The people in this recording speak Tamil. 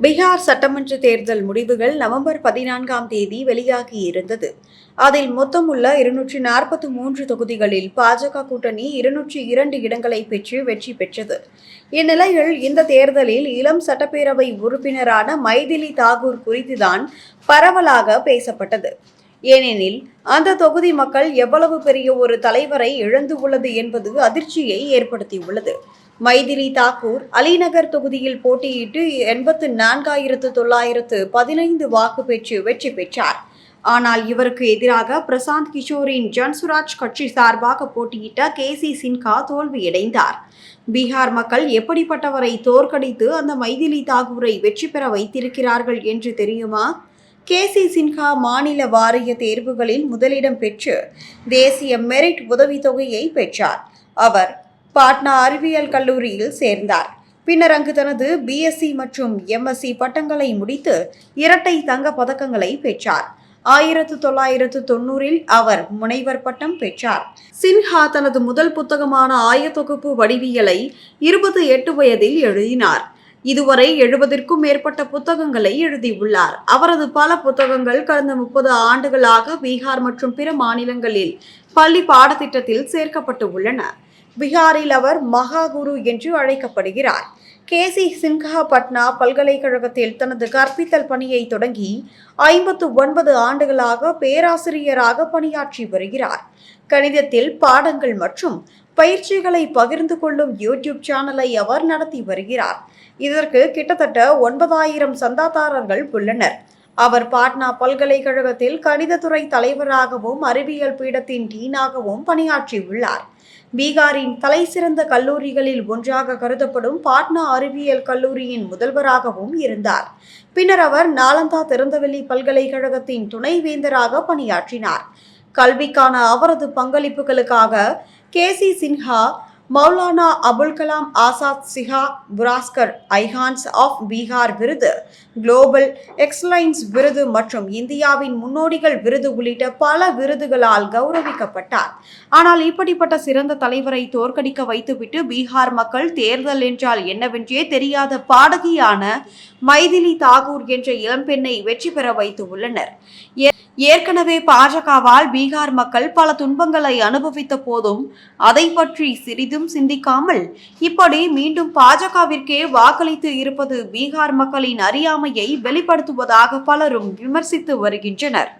பீகார் சட்டமன்ற தேர்தல் முடிவுகள் நவம்பர் பதினான்காம் தேதி வெளியாகி இருந்தது அதில் மொத்தமுள்ள இருநூற்றி நாற்பத்தி மூன்று தொகுதிகளில் பாஜக கூட்டணி இருநூற்றி இரண்டு இடங்களை பெற்று வெற்றி பெற்றது. இந்நிலையில் இந்த தேர்தலில் இளம் சட்டப்பேரவை உறுப்பினரான மைதிலி தாகூர் குறித்துதான் பரவலாக பேசப்பட்டது. ஏனெனில் அந்த தொகுதி மக்கள் எவ்வளவு பெரிய ஒரு தலைவரை இழந்து உள்ளது என்பது அதிர்ச்சியை ஏற்படுத்தியுள்ளது. மைதிலி தாக்கூர் அலிநகர் தொகுதியில் போட்டியிட்டு எண்பத்து நான்காயிரத்து தொள்ளாயிரத்து பதினைந்து வாக்கு பெற்று வெற்றி பெற்றார். ஆனால் இவருக்கு எதிராக பிரசாந்த் கிஷோரின் ஜன்சுராஜ் கட்சி சார்பாக போட்டியிட்ட கே சி சின்ஹா தோல்வியடைந்தார். பீகார் மக்கள் எப்படிப்பட்டவரை தோற்கடித்து அந்த மைதிலி தாகூரை வெற்றி பெற வைத்திருக்கிறார்கள் என்று தெரியுமா? கே சி சின்ஹா மாநில வாரிய தேர்வுகளில் முதலிடம் பெற்று தேசிய மெரிட் உதவித்தொகையை பெற்றார். அவர் பாட்னா அறிவியல் கல்லூரியில் சேர்ந்தார். பின்னர் அங்கு தனது பிஎஸ்சி மற்றும் எம்எஸ்சி பட்டங்களை முடித்து இரட்டை தங்க பதக்கங்களை பெற்றார். ஆயிரத்து தொள்ளாயிரத்து தொண்ணூறில் அவர் முனைவர் பட்டம் பெற்றார். சின்ஹா தனது முதல் புத்தகமான ஆயத்தொகுப்பு வடிவியலை இருபத்தி எட்டு வயதில் எழுதினார். இதுவரை எழுபதிற்கும் மேற்பட்ட புத்தகங்களை எழுதியுள்ளார். அவரது பல புத்தகங்கள் கடந்த முப்பது ஆண்டுகளாக பீகார் மற்றும் பிற மாநிலங்களில் பள்ளி பாடத்திட்டத்தில் சேர்க்கப்பட்டு உள்ளன. பீகாரில் அவர் மகாகுரு என்று அழைக்கப்படுகிறார். கே. சி. சின்ஹா பட்னா பல்கலைக்கழகத்தில் தனது கற்பித்தல் பணியை தொடங்கி ஐம்பத்து ஒன்பது ஆண்டுகளாக பேராசிரியராக பணியாற்றி வருகிறார். கணிதத்தில் பாடங்கள் மற்றும் பயிற்சிகளை பகிர்ந்து கொள்ளும் யூடியூப் சேனலை அவர் நடத்தி வருகிறார். இதற்கு கிட்டத்தட்ட ஒன்பதாயிரம் சந்தாதாரர்கள் உள்ளனர். அவர் பாட்னா பல்கலைக்கழகத்தில் கணிதத்துறை தலைவராகவும் அறிவியல் பீடத்தின் டீனாகவும் பணியாற்றியுள்ளார் பீகாரின் தலை சிறந்த கல்லூரிகளில் ஒன்றாக கருதப்படும் பாட்னா அறிவியல் கல்லூரியின் முதல்வராகவும் இருந்தார். பின்னர் அவர் நாலந்தா திறந்தவெளி பல்கலைக்கழகத்தின் துணைவேந்தராக பணியாற்றினார். கல்விக்கான அவரது பங்களிப்புகளுக்காக கே சி சின்ஹா மௌலானா அபுல் கலாம் ஆசாத் சிஹா புராஸ்கர் ஐஹான்ஸ் ஆஃப் பீகார் விருது குளோபல் எக்ஸலைன்ஸ் விருது மற்றும் இந்தியாவின் முன்னோடிகள் விருது உள்ளிட்ட பல விருதுகளால் கௌரவிக்கப்பட்டார். ஆனால் இப்படிப்பட்ட சிறந்த தலைவரை தோற்கடிக்க வைத்துவிட்டு பீகார் மக்கள் தேர்தல் என்றால் என்னவென்றே தெரியாத பாடகியான மைதிலி தாகூர் என்ற இளம்பெண்ணை வெற்றி பெற வைத்து உள்ளனர். ஏற்கனவே பாஜகவால் பீகார் மக்கள் பல துன்பங்களை அனுபவித்த போதும் அதை பற்றி சிறிதும் சிந்திக்காமல் இப்படி மீண்டும் பாஜகவிற்கே வாக்களித்து இருப்பது பீகார் மக்களின் அறியாமையை வெளிப்படுத்துவதாக பலரும் விமர்சித்து வருகின்றனர்.